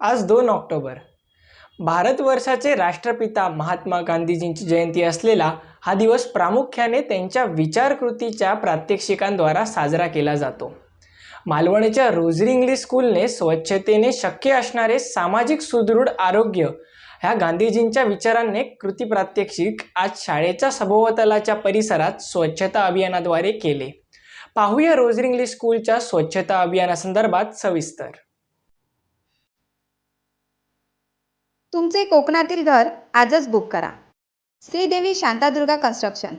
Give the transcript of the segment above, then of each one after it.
आज दोन ऑक्टोबर. भारतवर्षाचे राष्ट्रपिता महात्मा गांधीजींची जयंती असलेला हा दिवस प्रामुख्याने त्यांच्या विचारकृतीच्या प्रात्यक्षिकांद्वारा साजरा केला जातो. मालवणच्या रोजरी इंग्लिश स्कूलने स्वच्छतेने शक्य असणारे सामाजिक सुदृढ आरोग्य ह्या गांधीजींच्या विचारांनी कृती प्रात्यक्षिक आज शाळेच्या सभोवतालाच्या परिसरात स्वच्छता अभियानाद्वारे केले. पाहूया रोजरी इंग्लिश स्कूलच्या स्वच्छता अभियानासंदर्भात सविस्तर. तुमचे कोकणातील घर आजच बुक करा. श्रीदेवी शांतादुर्गा कन्स्ट्रक्शन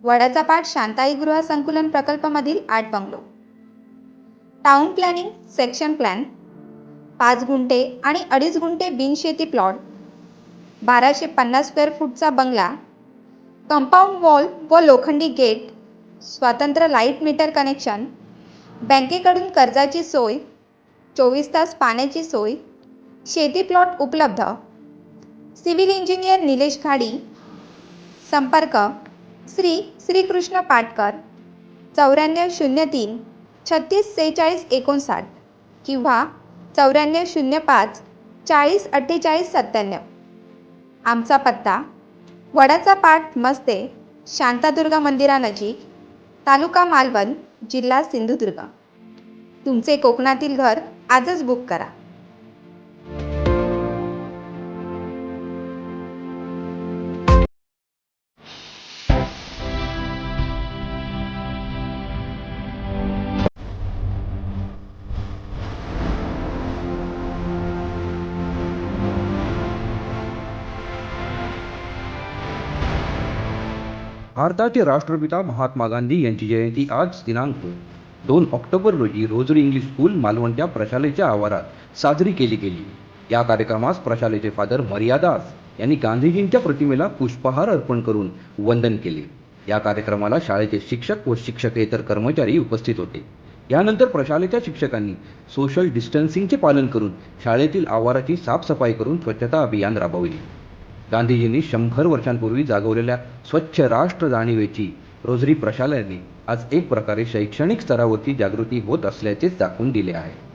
वडाचा पाठ शांताई गृह संकुलन प्रकल्पामधील आठ bungalow town planning section plan पाच गुंठे आणि अडीच गुंठे बिनशेती प्लॉट बाराशे पन्नास स्क्वेअर फूटचा बंगला कंपाऊंड वॉल व लोखंडी गेट स्वतंत्र लाइट मीटर कनेक्शन बँकेकडून कर्जाची सोय. चोवीस तास पाण्याची सोय. शेती प्लॉट उपलब्ध. सिव्हिल इंजिनियर निलेश खाडी संपर्क श्री श्रीकृष्ण पाटकर. चौऱ्याण्णव शून्य तीन छत्तीस सेहेचाळीस एकोणसाठ किंवा चौऱ्याण्णव शून्य पाच चाळीस अठ्ठेचाळीस सत्त्याण्णव. आमचा पत्ता वडाचा पाठ मस्ते शांतादुर्गा मंदिरानजीक तालुका मालवण जिल्हा सिंधुदुर्ग. तुमचे कोकणातील घर आजच बुक करा. भारताचे राष्ट्रपिता महात्मा गांधी यांची जयंती आज दिनांक दोन ऑक्टोबर रोजी रोजरी इंग्लिश स्कूल मालवणच्या प्रशालेच्या आवारात साजरी केली गेली. या कार्यक्रमास प्रशालेचे फादर मर्यादास यांनी गांधीजींच्या प्रतिमेला पुष्पहार अर्पण करून वंदन केले. या कार्यक्रमाला शाळेचे शिक्षक व शिक्षकेतर कर्मचारी उपस्थित होते. यानंतर प्रशालेच्या शिक्षकांनी सोशल डिस्टन्सिंगचे पालन करून शाळेतील आवाराची साफसफाई करून स्वच्छता अभियान राबविले. गांधीजींनी शंभर वर्षांपूर्वी जागवलेल्या स्वच्छ राष्ट्र जाणीवेची रोजरी प्रशालयाने आज एक प्रकारे शैक्षणिक स्तरावरती जागृती होत असल्याचेच दाखवून दिले आहे.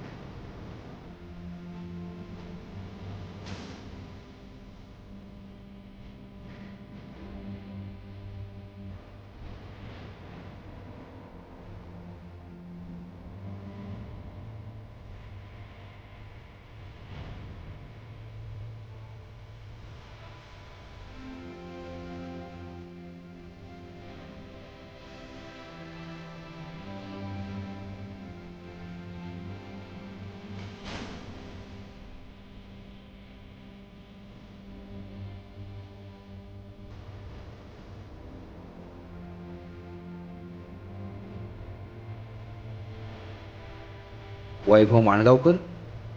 वैभव माणगावकर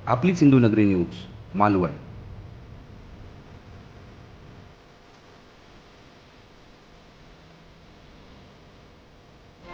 आपली सिंधुनगरी न्यूज मालवण.